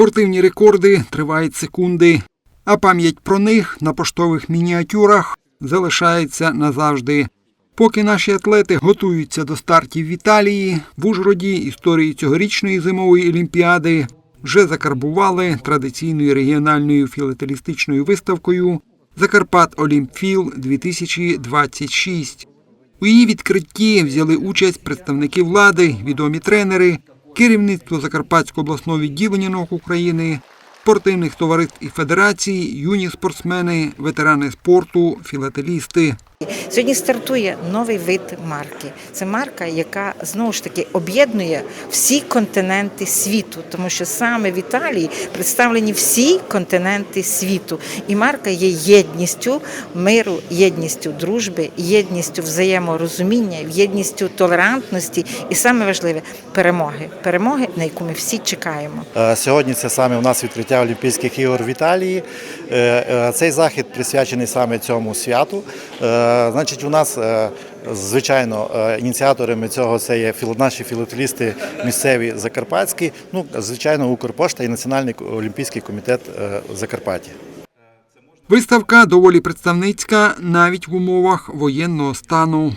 Спортивні рекорди тривають секунди, а пам'ять про них на поштових мініатюрах залишається назавжди. Поки наші атлети готуються до стартів в Італії, в Ужгороді історії цьогорічної зимової олімпіади вже закарбували традиційною регіональною філателістичною виставкою Закарпат Олімпфіл 2026. У її відкритті взяли участь представники влади, відомі тренери, керівництво Закарпатського обласного відділення наук України, спортивних товариств і федерацій, юні спортсмени, ветерани спорту, філателісти. Сьогодні стартує новий вид марки. Це марка, яка знову ж таки об'єднує всі континенти світу, тому що саме в Італії представлені всі континенти світу. І марка є єдністю миру, єдністю дружби, єдністю взаєморозуміння, єдністю толерантності і саме важливе перемоги. Перемоги, на яку ми всі чекаємо. Е, Сьогодні це саме у нас відкриття Олімпійських ігор в Італії. Е, е, Цей захід присвячений саме цьому святу. Е, Значить, у нас, е, звичайно, е, ініціаторами цього це є наші філателісти місцеві закарпатські, ну, звичайно, Укрпошта і Національний олімпійський комітет Закарпаття. Виставка доволі представницька навіть в умовах воєнного стану.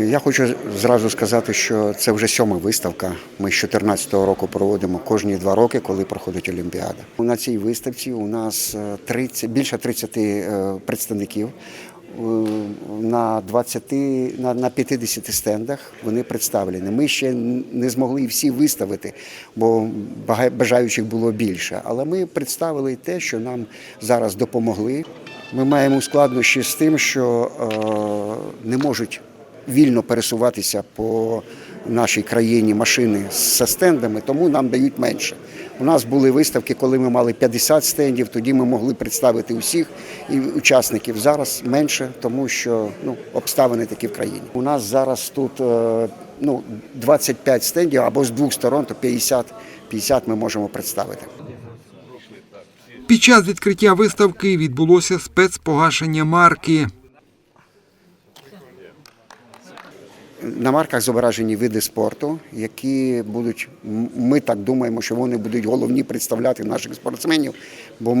Я хочу зразу сказати, що це вже сьома виставка. Ми з 2014 року проводимо кожні два роки, коли проходить Олімпіада. На цій виставці у нас е, 30, більше 30 е, представників. Е, На 20, на, на 50 стендах вони представлені. Ми ще не змогли всі виставити, бо бажаючих було більше. Але ми представили те, що нам зараз допомогли. Ми маємо складнощі з тим, що е, не можуть вільно пересуватися по нашій країні машини з стендами, тому нам дають менше. У нас були виставки, коли ми мали 50 стендів, тоді ми могли представити усіх і учасників. Зараз менше, тому що ну, обставини такі в країні. У нас зараз тут е, ну, 25 стендів або з двох сторон, то 50, 50 ми можемо представити. Під час відкриття виставки відбулося спецпогашення марки. На марках зображені види спорту, які будуть, ми так думаємо, що вони будуть головні представляти наших спортсменів, бо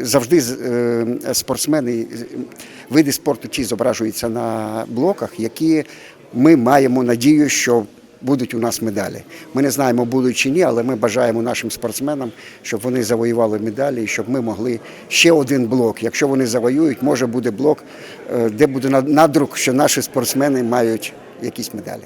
завжди е, спортсмени, види спорту ті зображуються на блоках, які ми маємо надію, що будуть у нас медалі. Ми не знаємо, будуть чи ні, але ми бажаємо нашим спортсменам, щоб вони завоювали медалі, і щоб ми могли ще один блок. Якщо вони завоюють, може буде блок, е, де буде надрук, що наші спортсмени мають якісь медалі.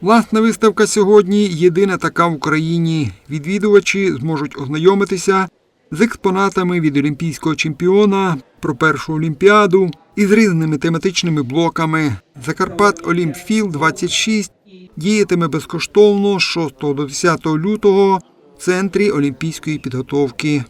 Власна виставка сьогодні єдина така в Україні. Відвідувачі зможуть ознайомитися з експонатами від олімпійського чемпіона про першу олімпіаду і з різними тематичними блоками. Закарпат Олімпфіл 26 діятиме безкоштовно з 6 до 10 лютого в центрі олімпійської підготовки.